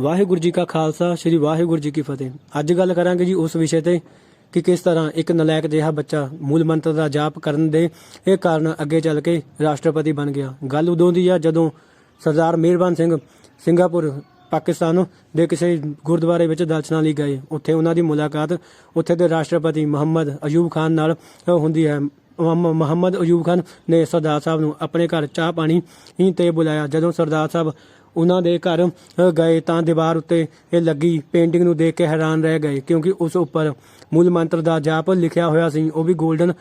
ਵਾਹਿਗੁਰੂ ਜੀ ਕਾ ਖਾਲਸਾ, ਸ੍ਰੀ ਵਾਹਿਗੁਰੂ ਜੀ ਕੀ ਫਤਿਹ। ਅੱਜ ਗੱਲ ਕਰਾਂਗੇ ਜੀ ਉਸ ਵਿਸ਼ੇ ਤੇ ਕਿ ਕਿਸ ਤਰ੍ਹਾਂ ਇੱਕ ਨਲਾਇਕ ਜਿਹਾ ਬੱਚਾ ਮੂਲ ਮੰਤਰ ਦਾ ਜਾਪ ਕਰਨ ਦੇ ਇਹ ਕਾਰਨ ਅੱਗੇ ਚੱਲ ਕੇ ਰਾਸ਼ਟਰਪਤੀ ਬਣ ਗਿਆ। ਗੱਲ ਉਦੋਂ ਦੀ ਆ ਜਦੋਂ ਸਰਦਾਰ ਮਿਹਰਬਾਨ ਸਿੰਘ ਸਿੰਗਾਪੁਰ, ਪਾਕਿਸਤਾਨ ਦੇ ਕਿਸੇ ਗੁਰਦੁਆਰੇ ਵਿੱਚ ਦਰਸ਼ਨਾਂ ਲਈ ਗਏ। ਉੱਥੇ ਉਹਨਾਂ ਦੀ ਮੁਲਾਕਾਤ ਉੱਥੇ ਦੇ ਰਾਸ਼ਟਰਪਤੀ ਮੁਹੰਮਦ ਅਯੂਬ ਖਾਨ ਨਾਲ ਹੁੰਦੀ ਹੈ। ਮੁਹੰਮ- ਮੁਹੰਮਦ ਅਯੂਬ ਖਾਨ ਨੇ ਸਰਦਾਰ ਸਾਹਿਬ ਨੂੰ ਆਪਣੇ ਘਰ ਚਾਹ ਪਾਣੀ ਹੀ ਤੇ ਬੁਲਾਇਆ। ਜਦੋਂ ਸਰਦਾਰ ਸਾਹਿਬ ਉਹਨਾਂ ਦੇ ਘਰ ਅ, ਗਏ ਤਾਂ ਦੀਵਾਰ ਉੱਤੇ ਇਹ ਲੱਗੀ ਪੇਂਟਿੰਗ ਨੂੰ ਦੇਖ ਕੇ ਹੈਰਾਨ ਰਹਿ ਗਏ ਕਿਉਂਕਿ ਉਸ ਉੱਪਰ ਮੂਲ ਮੰਤਰ ਦਾ ਜਾਪ ਲਿਖਿਆ ਹੋਇਆ ਸੀ। ਉਹ ਵੀ 골ਡਨ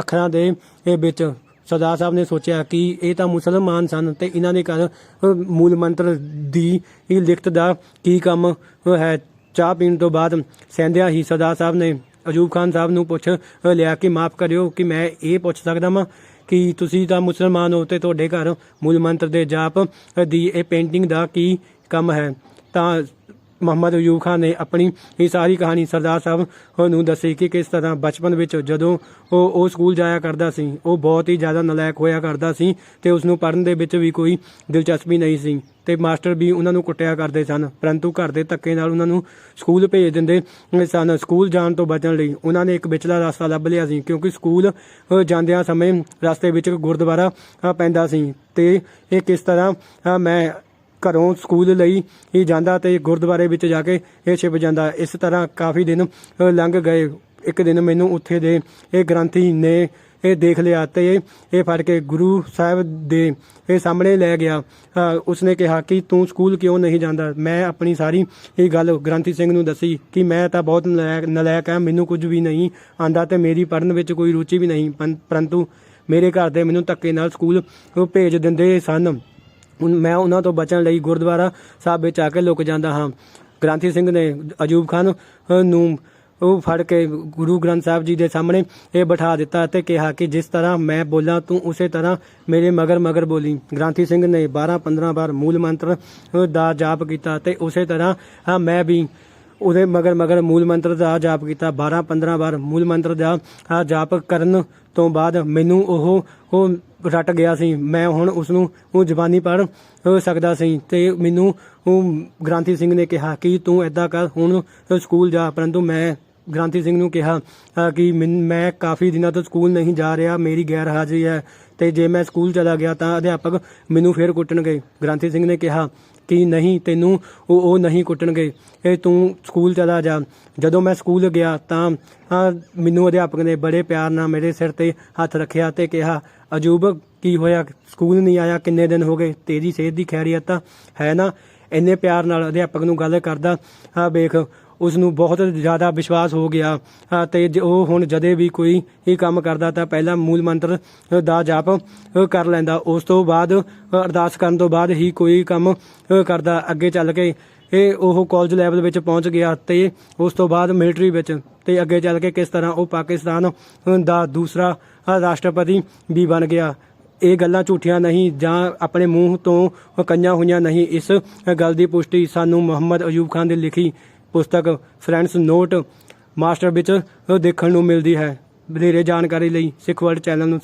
ਅੱਖਰਾਂ ਦੇ ਇਹ ਵਿੱਚ। ਸਰਦਾਰ ਸਾਹਿਬ ਨੇ ਸੋਚਿਆ ਕਿ ਇਹ ਤਾਂ ਮੁਸਲਮਾਨ ਸਨ ਤੇ ਇਹਨਾਂ ਦੇ ਘਰ ਅ, ਮੂਲ ਮੰਤਰ ਦੀ ਇਹ ਲਿਖਤ ਦਾ ਕੀ ਕੰਮ ਅ, ਹੈ। ਚਾਹ ਪੀਣ ਤੋਂ ਬਾਅਦ ਸਹਿੰਦਿਆਂ ਹੀ ਸਰਦਾਰ ਸਾਹਿਬ ਨੇ ਅਜੂਬ ਖਾਨ ਸਾਹਿਬ ਨੂੰ ਪੁੱਛ ਲਿਆ ਕਿ ਮਾਫ ਕਰਿਓ ਕਿ ਮੈਂ ਇਹ ਪੁੱਛ ਸਕਦਾ ਵਾਂ ਕਿ ਤੁਸੀਂ ਤਾਂ ਮੁਸਲਮਾਨ ਹੋ ਤੇ ਤੁਹਾਡੇ ਘਰ ਮੂਲ ਮੰਤਰ ਦੇ ਜਾਪ ਦੀ ਇਹ ਪੇਂਟਿੰਗ ਦਾ ਕੀ ਕੰਮ ਹੈ? ਤਾਂ ਮੁਹੰਮਦ ਅਯੂਬ ਖਾਨ ਨੇ ਆਪਣੀ ਇਹ ਸਾਰੀ ਕਹਾਣੀ ਸਰਦਾਰ ਸਾਹਿਬ ਨੂੰ ਦੱਸੀ ਕਿ ਕਿਸ ਤਰ੍ਹਾਂ ਬਚਪਨ ਵਿੱਚ ਜਦੋਂ ਉਹ ਉਹ ਸਕੂਲ ਜਾਇਆ ਕਰਦਾ ਸੀ, ਉਹ ਬਹੁਤ ਹੀ ਜ਼ਿਆਦਾ ਨਲਾਇਕ ਹੋਇਆ ਕਰਦਾ ਸੀ ਤੇ ਉਸ ਨੂੰ ਪੜ੍ਹਨ ਦੇ ਵਿੱਚ ਵੀ ਕੋਈ ਦਿਲਚਸਪੀ ਨਹੀਂ ਸੀ ਤੇ ਮਾਸਟਰ ਵੀ ਉਹਨਾਂ ਨੂੰ ਕੁੱਟਿਆ ਕਰਦੇ ਸਨ, ਪਰੰਤੂ ਘਰ ਦੇ ਧੱਕੇ ਨਾਲ ਉਹਨਾਂ ਨੂੰ ਸਕੂਲ ਭੇਜ ਦਿੰਦੇ ਸਨ। ਸਕੂਲ ਜਾਣ ਤੋਂ ਬਚਣ ਲਈ ਉਹਨਾਂ ਨੇ ਇੱਕ ਵਿਚਲਾ ਰਸਤਾ ਲੱਭ ਲਿਆ ਸੀ ਕਿਉਂਕਿ ਸਕੂਲ ਜਾਂਦਿਆਂ ਸਮੇਂ ਰਸਤੇ ਵਿੱਚ ਗੁਰਦੁਆਰਾ ਪੈਂਦਾ ਸੀ ਤੇ ਇਹ ਕਿਸ ਤਰ੍ਹਾਂ ਮੈਂ ਘਰੋਂ ਸਕੂਲ ਲਈ ਹੀ ਜਾਂਦਾ ਤੇ ਗੁਰਦੁਆਰੇ ਵਿੱਚ ਜਾ ਕੇ ਇਹ ਛਿਪ ਜਾਂਦਾ। ਇਸ ਤਰ੍ਹਾਂ ਕਾਫੀ ਦਿਨ ਲੰਘ ਗਏ। ਇੱਕ ਦਿਨ ਮੈਨੂੰ ਉੱਥੇ ਦੇ ਇਹ ਗ੍ਰੰਥੀ ਨੇ ਇਹ ਦੇਖ ਲਿਆ ਤੇ ਇਹ ਫੜ ਕੇ ਗੁਰੂ ਸਾਹਿਬ ਦੇ ਇਹ ਸਾਹਮਣੇ ਲੈ ਗਿਆ। ਉਸਨੇ ਕਿਹਾ ਕਿ ਤੂੰ ਸਕੂਲ ਕਿਉਂ ਨਹੀਂ ਜਾਂਦਾ? ਮੈਂ ਆਪਣੀ ਸਾਰੀ ਇਹ ਗੱਲ ਗ੍ਰੰਥੀ ਸਿੰਘ ਨੂੰ ਦੱਸੀ ਕਿ ਮੈਂ ਤਾਂ ਬਹੁਤ ਨਲਾਇਕ ਨਲਾਇਕ ਹਾਂ, ਮੈਨੂੰ ਕੁਝ ਵੀ ਨਹੀਂ ਆਂਦਾ ਤੇ ਮੇਰੀ ਪੜ੍ਹਨ ਵਿੱਚ ਕੋਈ ਰੁਚੀ ਵੀ ਨਹੀਂ। ਪੰ- ਪਰੰਤੂ ਮੇਰੇ ਘਰ ਦੇ ਮੈਨੂੰ ਧੱਕੇ ਨਾਲ ਸਕੂਲ ਭੇਜ ਦਿੰਦੇ ਸਨ। ਮੈਂ ਉਹਨਾਂ ਤੋਂ ਬਚਣ ਲਈ ਗੁਰਦੁਆਰਾ ਸਾਹਿਬ ਵਿੱਚ ਆ ਕੇ ਲੁਕ ਜਾਂਦਾ ਹਾਂ। ਗ੍ਰੰਥੀ ਸਿੰਘ ਨੇ ਅਜੂਬ ਖਾਨ ਨੂੰ ਉਹ ਫੜ ਕੇ ਗੁਰੂ ਗ੍ਰੰਥ ਸਾਹਿਬ ਜੀ ਦੇ ਸਾਹਮਣੇ ਇਹ ਬਿਠਾ ਦਿੱਤਾ ਅਤੇ ਕਿਹਾ ਕਿ ਜਿਸ ਤਰ੍ਹਾਂ ਮੈਂ ਬੋਲਾਂ, ਤੂੰ ਉਸੇ ਤਰ੍ਹਾਂ ਮੇਰੇ ਮਗਰ ਮਗਰ ਬੋਲੀ। ਗ੍ਰੰਥੀ ਸਿੰਘ ਨੇ 12 15 ਵਾਰ ਮੂਲ ਮੰਤਰ ਦਾ ਜਾਪ ਕੀਤਾ ਤੇ ਉਸੇ ਤਰ੍ਹਾਂ ਮੈਂ ਵੀ ਉਹਦੇ ਮਗਰ ਮਗਰ ਮੂਲ ਮੰਤਰ ਦਾ ਜਾਪ ਕੀਤਾ 12 15 ਵਾਰ ਮੂਲ ਮੰਤਰ ਦਾ ਜਾਪ ਕਰਨ ਤੋਂ ਬਾਅਦ ਮੈਨੂੰ ਉਹ ਉਹ ਰਟ ਗਿਆ ਸੀ। ਮੈਂ ਹੁਣ ਉਸ ਨੂੰ ਉਹ ਜ਼ਬਾਨੀ ਪੜ੍ਹ ਸਕਦਾ ਸੀ ਤੇ ਮੈਨੂੰ ਉਹ ਗ੍ਰਾਂਥੀ ਸਿੰਘ ਨੇ ਕਿਹਾ ਕਿ ਤੂੰ ਐਦਾਂ ਕਰ, ਹੁਣ ਸਕੂਲ ਜਾ। ਪਰੰਤੂ ਮੈਂ ਗ੍ਰਾਂਥੀ ਸਿੰਘ ਨੂੰ ਕਿਹਾ ਕਿ ਮੈਂ ਕਾਫੀ ਦਿਨਾਂ ਤੋਂ ਸਕੂਲ ਨਹੀਂ ਜਾ ਰਿਹਾ, ਮੇਰੀ ਗੈਰ ਹਾਜ਼ਰੀ ਹੈ ਤੇ ਜੇ ਮੈਂ ਸਕੂਲ ਚਲਾ ਗਿਆ ਤਾਂ ਅਧਿਆਪਕ ਮੈਨੂੰ ਫੇਰ ਕੁੱਟਣਗੇ। ਗ੍ਰਾਂਥੀ ਸਿੰਘ ਨੇ ਕਿਹਾ ਕਿ ਨਹੀਂ ਤੈਨੂੰ ਉਹ ਉਹ ਨਹੀਂ ਕੁੱਟਣਗੇ। ਇਹ ਤੂੰ ਸਕੂਲ ਚਲਾ ਜਾ। ਜਦੋਂ ਮੈਂ ਸਕੂਲ ਗਿਆ ਤਾਂ ਮੈਨੂੰ ਅਧਿਆਪਕ ਨੇ ਬੜੇ ਪਿਆਰ ਨਾਲ ਮੇਰੇ ਸਿਰ ਤੇ ਹੱਥ ਰੱਖਿਆ ਤੇ ਕਿਹਾ, ਅਜੂਬ, ਕੀ ਹੋਇਆ? ਸਕੂਲ ਨਹੀਂ ਆਇਆ? ਕਿੰਨੇ ਦਿਨ ਹੋ ਗਏ? ਤੇਰੀ ਸਿਹਤ ਦੀ ਖੈਰੀਅਤ ਤਾਂ ਹੈ ਨਾ? ਇੰਨੇ ਪਿਆਰ ਨਾਲ ਅਧਿਆਪਕ ਨੂੰ ਗੱਲ ਕਰਦਾ ਆ ਵੇਖ ਉਸ ਨੂੰ ਬਹੁਤ ਜ਼ਿਆਦਾ ਵਿਸ਼ਵਾਸ ਹੋ ਗਿਆ। ਆ, ਤੇ ਜ- ਉਹ ਹੁਣ ਜਦੇ ਵੀ ਕੋਈ ਹੀ ਕੰਮ ਕਰਦਾ ਤਾਂ ਪਹਿਲਾਂ ਮੂਲ ਮੰਤਰ ਦਾ ਜਾਪ ਕਰ ਲੈਂਦਾ। ਉਸ ਤੋਂ ਬਾਅਦ ਅਰਦਾਸ ਕਰਨ ਤੋਂ ਬਾਅਦ ਹੀ ਕੋਈ ਕੰਮ ਕਰਦਾ। ਅੱਗੇ ਚੱਲ ਕੇ ਇਹ ਉਹ ਕਾਲਜ ਲੈਵਲ ਵਿੱਚ ਪਹੁੰਚ ਗਿਆ ਤੇ ਉਸ ਤੋਂ ਬਾਅਦ ਮਿਲਟਰੀ ਵਿੱਚ ਤੇ ਅੱਗੇ ਚੱਲ ਕੇ ਕਿਸ ਤਰ੍ਹਾਂ ਉਹ ਪਾਕਿਸਤਾਨ ਦਾ ਦੂਸਰਾ ਰਾਸ਼ਟਰਪਤੀ ਵੀ ਬਣ ਗਿਆ। ਇਹ ਗੱਲਾਂ ਝੂਠੀਆਂ ਨਹੀਂ ਜਾਂ ਆਪਣੇ ਮੂੰਹ ਤੋਂ ਕਈਆਂ ਹੋਈਆਂ ਨਹੀਂ। ਇਸ ਗੱਲ ਦੀ ਪੁਸ਼ਟੀ ਸਾਨੂੰ ਮੁਹੰਮਦ ਅਯੂਬ ਖਾਨ ਦੀ ਲਿਖੀ ਪੁਸਤਕ ਫਰੈਂਡਸ ਨੋਟ ਮਾਸਟਰ ਵਿੱਚ ਦੇਖਣ ਨੂੰ ਮਿਲਦੀ ਹੈ। ਵਧੇਰੇ ਜਾਣਕਾਰੀ ਲਈ ਸਿੱਖ ਵਰਲਡ ਚੈਨਲ ਨੂੰ